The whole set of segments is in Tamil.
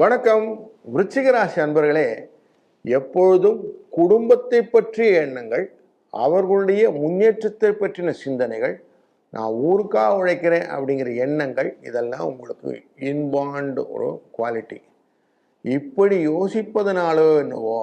வணக்கம். விருச்சிகராசி அன்பர்களே எப்பொழுதும் குடும்பத்தை பற்றிய எண்ணங்கள் அவர்களுடைய முன்னேற்றத்தை பற்றின சிந்தனைகள் நான் ஊருக்காக உழைக்கிறேன் அப்படிங்கிற எண்ணங்கள் இதெல்லாம் உங்களுக்கு இன்பாண்டு ஒரு குவாலிட்டி. இப்படி யோசிப்பதனாலோ என்னவோ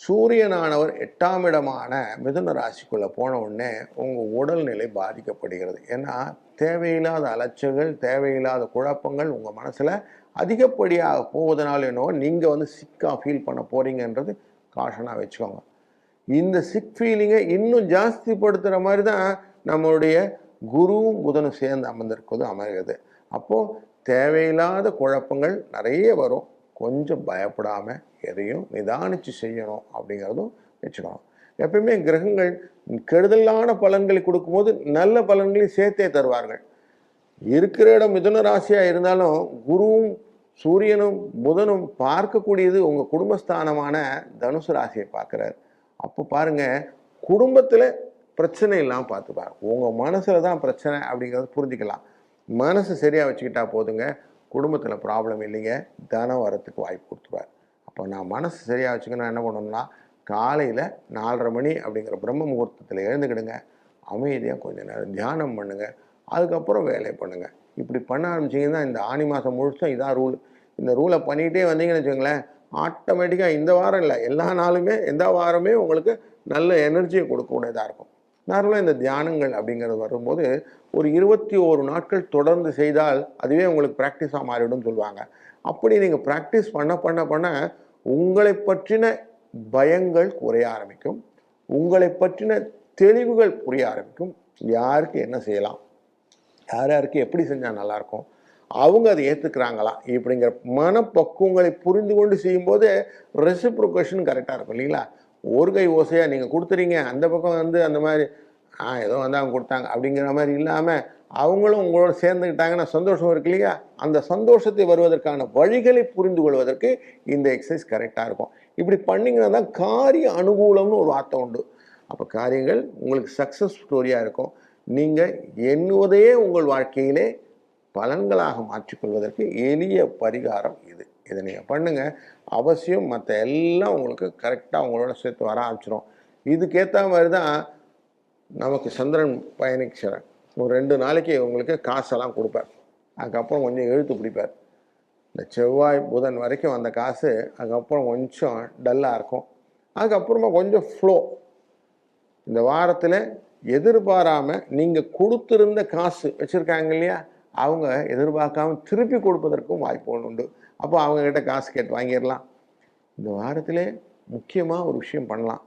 சூரியனானவர் எட்டாம் இடமான மிதுன ராசிக்குள்ளே போன உடனே உங்கள் உடல்நிலை பாதிக்கப்படுகிறது. ஏன்னா தேவையில்லாத அலைச்சல்கள் தேவையில்லாத குழப்பங்கள் உங்கள் மனசில் அதிகப்படியாக போவதனால என்னவோ நீங்கள் வந்து சிக்காக ஃபீல் பண்ண போகிறீங்கன்றது காஷனாக வச்சுக்கோங்க. இந்த சிக் ஃபீலிங்கை இன்னும் ஜாஸ்திப்படுத்துகிற மாதிரி தான் நம்மளுடைய குருவும் புதனும் சேர்ந்து அமர்ந்திருப்பது அமைகிறது. அப்போது தேவையில்லாத குழப்பங்கள் நிறைய வரும். கொஞ்சம் பயப்படாமல் எதையும் நிதானித்து செய்யணும் அப்படிங்கிறதும் வச்சுக்கணும். எப்பயுமே கிரகங்கள் கெடுதலான பலன்களை கொடுக்கும்போது நல்ல பலன்களையும் சேர்த்தே தருவார்கள். இருக்கிற இடம் மிதுன ராசியாக இருந்தாலும் குருவும் சூரியனும் புதனும் பார்க்கக்கூடியது உங்கள் குடும்பஸ்தானமான தனுசு ராசியை பார்க்குறாரு. அப்போ பாருங்க குடும்பத்தில் பிரச்சனை இல்லாமல் பார்த்துப்பார் உங்கள் மனசில் தான் பிரச்சனை அப்படிங்கிறத புரிஞ்சுக்கலாம். மனசு சரியாக வச்சுக்கிட்டா போதுங்க. குடும்பத்தில் ப்ராப்ளம் இல்லைங்க. தனம் வரத்துக்கு வாய்ப்பு கொடுத்துருவார். அப்போ நான் மனசு சரியாக வச்சுக்கணும் என்ன பண்ணணும்னா காலையில் நாலரை மணி அப்படிங்கிற பிரம்ம முகூர்த்தத்தில் எழுந்துக்கிடுங்க. அமைதியாக கொஞ்ச நேரம் தியானம் பண்ணுங்கள் அதுக்கப்புறம் வேலையை பண்ணுங்கள் இப்படி பண்ண ஆரம்பிச்சிங்கன்னா இந்த ஆனி மாதம் முழுசும் இதான் ரூல் இந்த ரூலை பண்ணிகிட்டே வந்தீங்கன்னு வச்சுக்கோங்களேன் ஆட்டோமேட்டிக்காக இந்த வாரம் இல்லை எல்லா நாளுமே எந்த வாரமே உங்களுக்கு நல்ல எனர்ஜியை கொடுக்கக்கூடியதாக இருக்கும். நார்மலாக இந்த தியானங்கள் அப்படிங்கிறது வரும்போது ஒரு இருபத்தி ஓரு நாட்கள் தொடர்ந்து செய்தால் அதுவே உங்களுக்கு ப்ராக்டிஸாக மாறிடும் சொல்லுவாங்க. அப்படி நீங்கள் ப்ராக்டிஸ் பண்ண பண்ண பண்ண உங்களை பற்றின பயங்கள் குறைய ஆரம்பிக்கும். உங்களை பற்றின தெளிவுகள் புரிய ஆரம்பிக்கும். யாருக்கு என்ன செய்யலாம்? யார் யாருக்கு எப்படி செஞ்சால் நல்லாயிருக்கும் அவங்க அதை ஏற்றுக்கிறாங்களா இப்படிங்கிற மனப்பக்குவங்களை புரிந்து கொண்டு செய்யும்போது ரெசிப்ரோகேஷன் கரெக்டாக இருக்கும் இல்லைங்களா? ஒரு கை ஓசையாக நீங்கள் கொடுத்துறீங்க அந்த பக்கம் வந்து அந்த மாதிரி ஆ ஏதோ வந்து அவங்க கொடுத்தாங்க அப்படிங்கிற மாதிரி இல்லாமல் அவங்களும் உங்களோட சேர்ந்துக்கிட்டாங்கன்னா சந்தோஷம் இருக்கு இல்லையா? அந்த சந்தோஷத்தை வருவதற்கான வழிகளை புரிந்து கொள்வதற்கு இந்த எக்ஸசைஸ் கரெக்டாக இருக்கும். இப்படி பண்ணிங்கன்னா தான் காரிய அனுகூலம்னு ஒரு வார்த்தை உண்டு. அப்போ காரியங்கள் உங்களுக்கு சக்ஸஸ் ஸ்டோரியாக இருக்கும். நீங்கள் எண்ணுவதையே உங்கள் வாழ்க்கையிலே பலன்களாக மாற்றிக்கொள்வதற்கு எளிய பரிகாரம் இது. இதை நீங்கள் பண்ணுங்கள் அவசியம் மற்ற எல்லாம் உங்களுக்கு கரெக்டாக உங்களோட சேர்த்து வர ஆரம்பிச்சிடும் இதுக்கேற்ற மாதிரி தான் நமக்கு சந்திரன் பயணிக்கிறார். ஒரு ரெண்டு நாளைக்கு உங்களுக்கு காசெல்லாம் கொடுப்பார். அதுக்கப்புறம் கொஞ்சம் எழுத்து பிடிப்பார். இந்த செவ்வாய் புதன் வரைக்கும் அந்த காசு அதுக்கப்புறம் கொஞ்சம் டல்லாக இருக்கும். அதுக்கப்புறமா கொஞ்சம் ஃப்ளோ இந்த வாரத்தில் எதிர்பாராமல் நீங்கள் கொடுத்துருந்த காசு வச்சுருக்காங்க இல்லையா? அவங்க எதிர்பார்க்காம திருப்பி கொடுப்பதற்கும் வாய்ப்புகள் உண்டு. அப்போ அவங்கக்கிட்ட காசு கேட்டு வாங்கிடலாம். இந்த வாரத்திலே முக்கியமாக ஒரு விஷயம் பண்ணலாம்.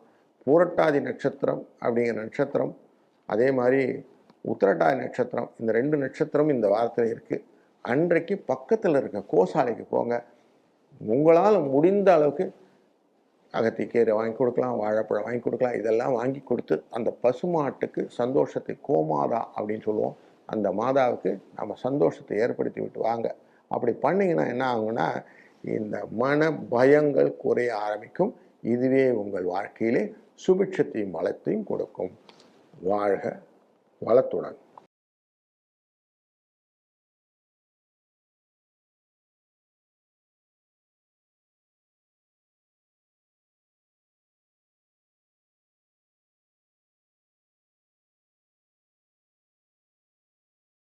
பூரட்டாதி நட்சத்திரம் அப்படிங்கிற நட்சத்திரம் அதே மாதிரி உத்திரட்டாதி நட்சத்திரம் இந்த ரெண்டு நட்சத்திரம் இந்த வாரத்தில் இருக்குது அன்றைக்கு பக்கத்தில் இருக்க கோசாலைக்கு போங்க. உங்களால் முடிந்த அளவுக்கு அகத்திக்கீரை வாங்கி கொடுக்கலாம் வாழைப்பழம் வாங்கி கொடுக்கலாம். இதெல்லாம் வாங்கி கொடுத்து அந்த பசுமாட்டுக்கு சந்தோஷத்தை கோமாதா அப்படின்னு சொல்லுவோம். அந்த மாதாவுக்கு நம்ம சந்தோஷத்தை ஏற்படுத்தி விட்டு வாங்க. அப்படி பண்ணிங்கன்னா என்ன ஆகும்னா இந்த மன பயங்கள் குறைய ஆரம்பிக்கும். இதுவே உங்கள் வாழ்க்கையிலே சுபிட்சத்தையும் வளத்தையும் கொடுக்கும். வாழ்க வளத்துடன்.